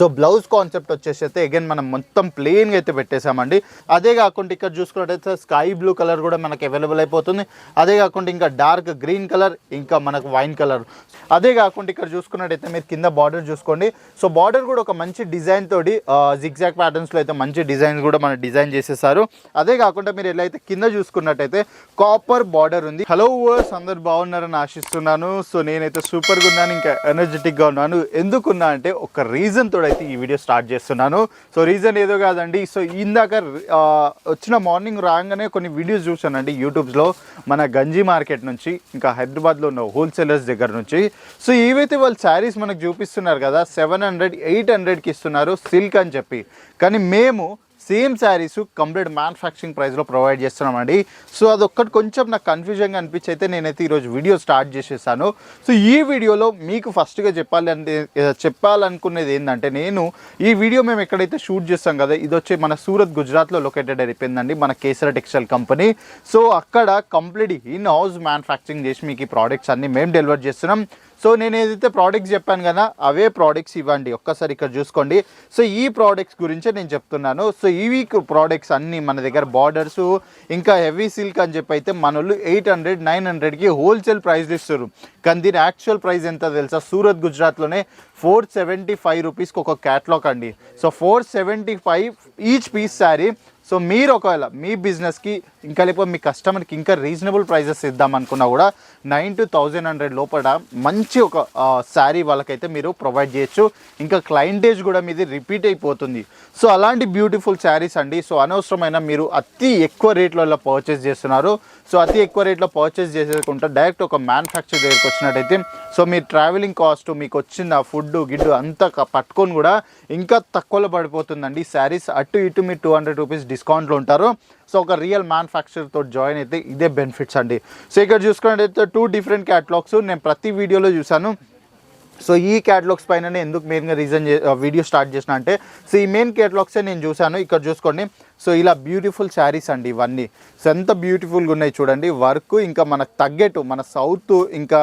So blouse concept వచ్చేసి అయితే again మనం మొత్తం ప్లెయిన్గా అయితే పెట్టేశామండి. అదే కాకుండా ఇక్కడ చూసుకున్నట్టయితే స్కై బ్లూ కలర్ కూడా మనకి అవైలబుల్ అయిపోతుంది. అదే కాకుండా ఇంకా డార్క్ గ్రీన్ కలర్ ఇంకా మనకు వైన్ కలర్ అదే కాకుండా ఇక్కడ చూసుకున్నట్టయితే మీరు కింద బార్డర్ చూసుకోండి. సో బార్డర్ కూడా ఒక మంచి డిజైన్ తోటి జిగ్జాక్ ప్యాటర్న్స్లో అయితే మంచి డిజైన్ కూడా మనం డిజైన్ చేసేసారు. అదే కాకుండా మీరు ఎలా అయితే కింద చూసుకున్నట్టయితే కాపర్ బార్డర్ ఉంది. హలో వర్స్ అందరు బాగున్నారని ఆశిస్తున్నాను. సో నేనైతే సూపర్గా ఉన్నాను ఇంకా ఎనర్జెటిక్గా ఉన్నాను. ఎందుకున్నా అంటే ఒక రీజన్ అయితే ఈ వీడియో స్టార్ట్ చేస్తున్నాను. సో రీజన్ ఏదో కాదండి. సో ఇందాక వచ్చిన మార్నింగ్ రాగానే కొన్ని వీడియోస్ చూసానండి యూట్యూబ్స్లో. మన గంజి మార్కెట్ నుంచి ఇంకా హైదరాబాద్లో ఉన్న హోల్సేలర్స్ దగ్గర నుంచి. సో ఏవైతే వాళ్ళు శారీస్ మనకు చూపిస్తున్నారు కదా సెవెన్ హండ్రెడ్ ఎయిట్ హండ్రెడ్కి ఇస్తున్నారు సిల్క్ అని చెప్పి. కానీ మేము సేమ్ శారీస్ కంప్లీట్ మ్యానుఫ్యాక్చరింగ్ ప్రైస్లో ప్రొవైడ్ చేస్తున్నామండి. సో అదొక్కటి కొంచెం నాకు కన్ఫ్యూజన్గా అనిపించి అయితే నేనైతే ఈరోజు వీడియో స్టార్ట్ చేసేసాను. సో ఈ వీడియోలో మీకు ఫస్ట్గా చెప్పాలి అంటే చెప్పాలనుకునేది ఏంటంటే నేను ఈ వీడియో మేము ఎక్కడైతే షూట్ చేస్తాం కదా ఇది వచ్చి మన సూరత్ గుజరాత్లో లొకేటెడ్ అయిపోయిందండి మన కేసర టెక్స్టైల్ కంపెనీ. సో అక్కడ కంప్లీట్ ఇన్ హౌస్ మ్యానుఫ్యాక్చరింగ్ చేసి మీకు ఈ ప్రోడక్ట్స్ అన్నీ మేము డెలివర్ చేస్తున్నాం. సో నేను ఏదైతే ప్రోడక్ట్స్ చెప్పాను కదా అవే ప్రోడక్ట్స్ ఇవ్వండి. ఒక్కసారి ఇక్కడ చూసుకోండి. సో ఈ ప్రోడక్ట్స్ గురించే నేను చెప్తున్నాను. సో ఇవి ప్రోడక్ట్స్ అన్నీ మన దగ్గర బార్డర్స్ ఇంకా హెవీ సిల్క్ అని చెప్పి అయితే మన వాళ్ళు ఎయిట్ హండ్రెడ్ నైన్ హండ్రెడ్కి హోల్సేల్ ప్రైస్ ఇస్తారు. కానీ దీని యాక్చువల్ ప్రైస్ ఎంత తెలుసా? సూరత్ గుజరాత్లోనే ఫోర్ సెవెంటీ ఫైవ్ రూపీస్కి ఒక క్యాట్లాగ్ అండి. So four seventy five each piece sari so మీరు ఒకవేళ మీ బిజినెస్కి ఇంకా లేకపోతే మీ కస్టమర్కి ఇంకా రీజనబుల్ ప్రైజెస్ ఇద్దాం అనుకున్నా కూడా నైన్ టు థౌజండ్ హండ్రెడ్ లోపల మంచి ఒక శారీ వాళ్ళకైతే మీరు ప్రొవైడ్ చేయొచ్చు. ఇంకా క్లయింటేజ్ కూడా మీది రిపీట్ అయిపోతుంది. సో అలాంటి బ్యూటిఫుల్ శారీస్ అండి. సో అనవసరమైన మీరు అతి ఎక్కువ రేట్లలో పర్చేస్ చేస్తున్నారు. సో అతి ఎక్కువ రేట్లో పర్చేస్ చేసేసుకుంటే డైరెక్ట్ ఒక మ్యానుఫ్యాక్చర్ దగ్గరికి వచ్చినట్టయితే సో మీ ట్రావెలింగ్ కాస్ట్ మీకు వచ్చిన ఫుడ్ గిడ్డు అంతా పట్టుకొని కూడా ఇంకా తక్కువలో పడిపోతుందండి. శారీస్ అటు ఇటు మీరు టూ హండ్రెడ్ రూపీస్ డిస్కౌంట్లో ఉంటారు. సో ఒక రియల్ మ్యానుఫ్యాక్చర్తో తోటి జాయిన్ అయితే ఇదే బెనిఫిట్స్ అండి. సో ఇక్కడ చూసుకున్నట్టయితే టూ డిఫరెంట్ క్యాటలాగ్స్ నేను ప్రతి వీడియోలో చూశాను. సో ఈ క్యాటలాగ్స్ పైన ఎందుకు మెయిన్గా రీజన్ వీడియో స్టార్ట్ చేసిన అంటే సో ఈ మెయిన్ క్యాటలాగ్సే నేను చూశాను. ఇక్కడ చూసుకోండి. సో ఇలా బ్యూటిఫుల్ శారీస్ అండి ఇవన్నీ. సో ఎంత బ్యూటిఫుల్గా ఉన్నాయి చూడండి. వర్క్ ఇంకా మనకు తగ్గట్టు మన సౌత్ ఇంకా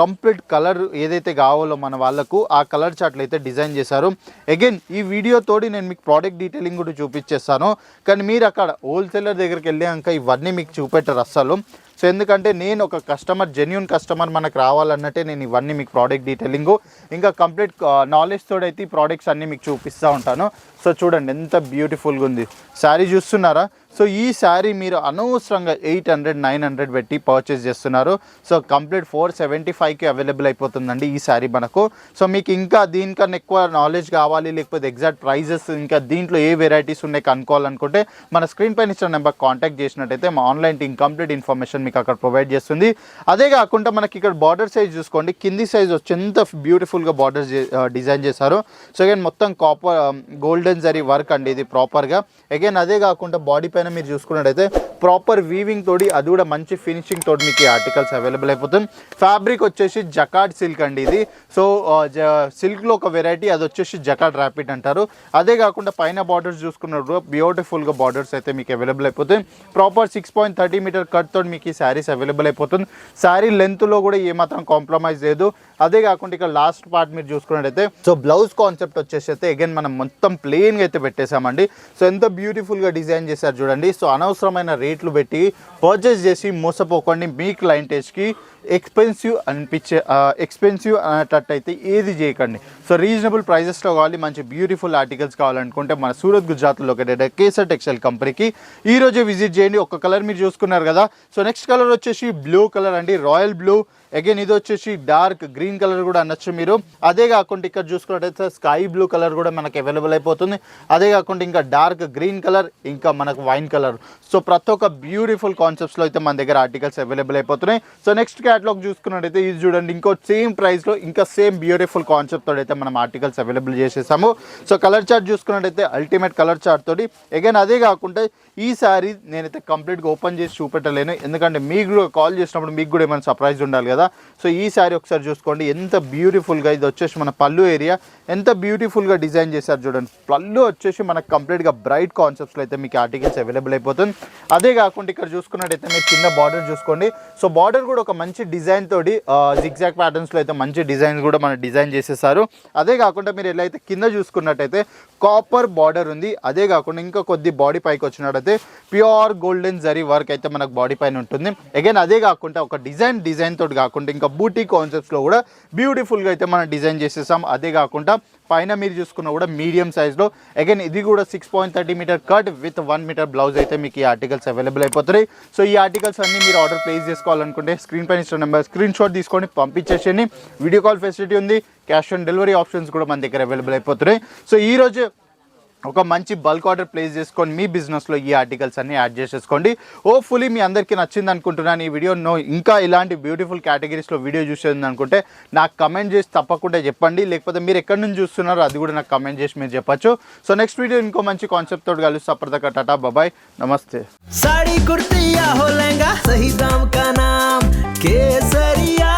కంప్లీట్ కలర్ ఏదైతే కావాలో మన వాళ్ళకు ఆ కలర్ చార్ట్లు అయితే డిజైన్ చేశారు. అగైన్ ఈ వీడియో తోటి నేను మీకు ప్రోడక్ట్ డీటెయిలింగ్ కూడా చూపించేస్తాను. కానీ మీరు అక్కడ హోల్సేలర్ దగ్గరికి వెళ్ళాక ఇవన్నీ మీకు చూపెట్టరు అస్సలు. సో ఎందుకంటే నేను ఒక కస్టమర్ జెన్యున్ కస్టమర్ మనకు రావాలన్నట్టే నేను ఇవన్నీ మీకు ప్రోడక్ట్ డీటెయిలింగ్ ఇంకా కంప్లీట్ నాలెడ్జ్ తోడైతే ఈ ప్రోడక్ట్స్ అన్నీ మీకు చూపిస్తూ ఉంటాను. సో చూడండి ఎంత బ్యూటిఫుల్గా ఉంది. శారీ చూస్తున్నారా? సో ఈ శారీ మీరు అనవసరంగా ఎయిట్ హండ్రెడ్ నైన్ హండ్రెడ్ పెట్టి పర్చేస్ చేస్తున్నారు. సో కంప్లీట్ ఫోర్ సెవెంటీ ఫైవ్కి అవైలబుల్ అయిపోతుందండి ఈ శారీ మనకు. సో మీకు ఇంకా దీనికన్నా ఎక్కువ నాలెడ్జ్ కావాలి లేకపోతే ఎగ్జాక్ట్ ప్రైజెస్ ఇంకా దీంట్లో ఏ వెరైటీస్ ఉన్నాయి కనుక్కోవాలనుకుంటే మన స్క్రీన్ పైన ఇచ్చిన నెంబర్ కాంటాక్ట్ చేసినట్టయితే మా ఆన్లైన్ టీమ్ కంప్లీట్ ఇన్ఫర్మేషన్ మీకు అక్కడ ప్రొవైడ్ చేస్తుంది. అదే కాకుండా మనకి ఇక్కడ బార్డర్ సైజ్ చూసుకోండి. కింది సైజ్ వచ్చి ఎంత బ్యూటిఫుల్గా బార్డర్ డిజైన్ చేశారు. సో అగైన్ మొత్తం కాపర్ గోల్డెన్ జరీ వర్క్ అండి ఇది ప్రాపర్గా అగైన్ అదే కాకుండా బాడీ పైన మీరు చూసుకున్నట్టయితే ప్రాపర్ వీవింగ్ తోటి అది కూడా మంచి ఫినిషింగ్ తోటి మీకు ఈ ఆర్టికల్స్ అవైలబుల్ అయిపోతుంది. ఫ్యాబ్రిక్ వచ్చేసి జకాడ్ సిల్క్ అండి ఇది. సో సిల్క్లో ఒక వెరైటీ అది వచ్చేసి జకాడ్ ర్యాపిడ్ అంటారు. అదే కాకుండా పైన బార్డర్స్ చూసుకున్నప్పుడు బ్యూటిఫుల్గా బార్డర్స్ అయితే మీకు అవైలబుల్ అయిపోతుంది. Proper six point thirty metre cut తోటి మీకు ఈ శారీస్ అవైలబుల్ అయిపోతుంది. శారీ లెంత్లో కూడా ఏమాత్రం కాంప్రమైజ్ లేదు. అదే కాకుండా ఇక్కడ లాస్ట్ పార్ట్ మీరు చూసుకున్నట్టయితే సో బ్లౌజ్ కాన్సెప్ట్ వచ్చేసి అయితే అగైన్ మనం మొత్తం ప్లెయిన్గా అయితే పెట్టేశామండి. సో ఎంత బ్యూటిఫుల్గా డిజైన్ చేశారు చూడండి. సో అనవసరమైన రేట్లు పెట్టి పర్చేస్ చేసి మోసపోకండి మీ క్లయింటేజ్కి ఎక్స్పెన్సివ్ అనిపించే ఎక్స్పెన్సివ్ అనేటట్టయితే ఏది చేయకండి. సో రీజనబుల్ ప్రైజెస్లో కావాలి మంచి బ్యూటిఫుల్ ఆర్టికల్స్ కావాలనుకుంటే మన సూరత్ గుజరాత్లో ఒకటే కేసర్ టెక్స్టైల్ కంపెనీకి ఈ రోజే విజిట్ చేయండి. ఒక కలర్ మీరు చూసుకున్నారు కదా. సో నెక్స్ట్ కలర్ వచ్చేసి బ్లూ కలర్ అండి రాయల్ బ్లూ. అగైన్ ఇది వచ్చేసి డార్క్ గ్రీన్ కలర్ కూడా అనొచ్చు మీరు. అదే కాకుండా ఇక్కడ చూసుకున్నట్టయితే స్కై బ్లూ కలర్ కూడా మనకి అవైలబుల్ అయిపోతుంది. అదే కాకుండా ఇంకా డార్క్ గ్రీన్ కలర్ ఇంకా మనకు వైన్ కలర్. సో ప్రతి ఒక్క బ్యూటిఫుల్ కాన్సెప్ట్స్లో అయితే మన దగ్గర ఆర్టికల్స్ అవైలబుల్ అయిపోతున్నాయి. సో నెక్స్ట్ క్యాటలాగ్ చూసుకున్నట్టయితే ఇది చూడండి ఇంకో సేమ్ ప్రైస్లో ఇంకా సేమ్ బ్యూటిఫుల్ కాన్సెప్ట్ తోడైతే అయితే మనం ఆర్టికల్స్ అవైలబుల్ చేసేసాము. సో కలర్ చార్ట్ చూసుకున్నట్టయితే అల్టిమేట్ కలర్ చార్ట్ తోటి అగైన్ అదే కాకుండా ఈ సారీ నేనైతే కంప్లీట్గా ఓపెన్ చేసి చూపెట్టలేను. ఎందుకంటే మీకు కూడా కాల్ చేసినప్పుడు మీకు కూడా ఏమైనా సర్ప్రైజ్ ఉండాలి కదా. సో ఈ సారీ ఒకసారి చూసుకోండి. ఎంత బ్యూటిఫుల్గా ఇది వచ్చేసి మన పళ్ళు ఏరియా ఎంత బ్యూటిఫుల్గా డిజైన్ చేశారు చూడండి. పళ్ళు వచ్చేసి మనకు కంప్లీట్గా బ్రైట్ కాన్సెప్ట్స్లో అయితే మీకు ఆర్టికల్స్ అవైలబుల్ అయిపోతుంది. అదే కాకుండా ఇక్కడ చూసుకున్నట్టయితే మీరు కింద బార్డర్ చూసుకోండి. సో బార్డర్ కూడా ఒక మంచి డిజైన్ తోటి జిగ్జాక్ ప్యాటర్న్స్లో అయితే మంచి డిజైన్స్ కూడా మన డిజైన్ చేసేసారు. అదే కాకుండా మీరు ఎలా అయితే కింద చూసుకున్నట్టయితే కాపర్ బార్డర్ ఉంది. అదే కాకుండా ఇంకా కొద్ది బాడీ పైకి వచ్చినట్టయితే ప్యూర్ గోల్డెన్ జరీ వర్క్ అయితే మనకు బాడీ పైన ఉంటుంది. అగైన్ అదే కాకుండా ఒక డిజైన్ డిజైన్ తోటి కాకుండా ఇంకా బూటీ కాన్సెప్ట్స్లో కూడా బ్యూటిఫుల్గా అయితే మనం డిజైన్ చేసేసాం. అదే కాకుండా పైన మీరు చూసుకున్న కూడా మీడియం సైజ్లో అగైన్ ఇది కూడా six point thirty metre cut with one metre blouse అయితే మీకు ఈ ఆర్టికల్స్ అవైలబుల్ అయిపోతున్నాయి. సో ఈ ఆర్టికల్స్ అన్ని మీరు ఆర్డర్ ప్లేస్ చేసుకోవాలనుకుంటే స్క్రీన్ పైన ఇచ్చిన నెంబర్ స్క్రీన్ షాట్ తీసుకొని పంపించేసేయండి. వీడియో కాల్ ఫెసిలిటీ ఉంది. క్యాష్ ఆన్ డెలివరీ ఆప్షన్స్ కూడా మన దగ్గర అవైలబుల్ అయిపోతున్నాయి. సో ఈరోజు ఒక మంచి బల్క్ ఆర్డర్ ప్లేస్ చేసుకొని మీ బిజినెస్లో ఈ ఆర్టికల్స్ అన్ని యాడ్ చేసేసుకోండి. హోప్ఫుల్లీ మీ అందరికీ నచ్చింది అనుకుంటున్నాను. ఈ వీడియో నో ఇంకా ఇలాంటి బ్యూటిఫుల్ కేటగిరీస్లో వీడియో చూసేది అనుకుంటే నాకు కమెంట్ చేసి తప్పకుండా చెప్పండి. లేకపోతే మీరు ఎక్కడి నుంచి చూస్తున్నారో అది కూడా నాకు కమెంట్ చేసి మీరు చెప్పచ్చు. సో నెక్స్ట్ వీడియో ఇంకో మంచి కాన్సెప్ట్ తోటి కలిసి అప్పటిదాకా టాటా బాబాయ్. నమస్తే. సాడీ కుర్తి కేసరియా